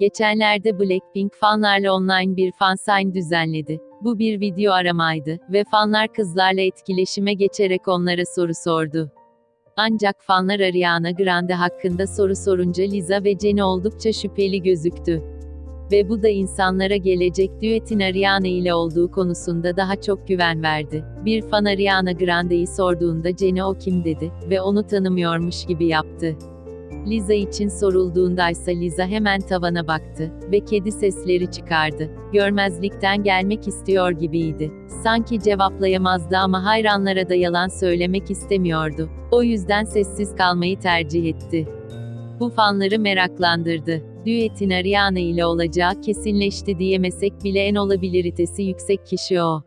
Geçenlerde Blackpink fanlarla online bir fansign düzenledi. Bu bir video aramaydı ve fanlar kızlarla etkileşime geçerek onlara soru sordu. Ancak fanlar Ariana Grande hakkında soru sorunca Lisa ve Jennie oldukça şüpheli gözüktü. Ve bu da insanlara gelecek düetin Ariana ile olduğu konusunda daha çok güven verdi. Bir fan Ariana Grande'yi sorduğunda Jennie o kim dedi ve onu tanımıyormuş gibi yaptı. Liza için sorulduğundaysa Liza hemen tavana baktı ve kedi sesleri çıkardı. Görmezlikten gelmek istiyor gibiydi. Sanki cevaplayamazdı ama hayranlara da yalan söylemek istemiyordu. O yüzden sessiz kalmayı tercih etti. Bu fanları meraklandırdı. Düetin Ariana ile olacağı kesinleşti diyemesek bile en olabiliritesi yüksek kişi o.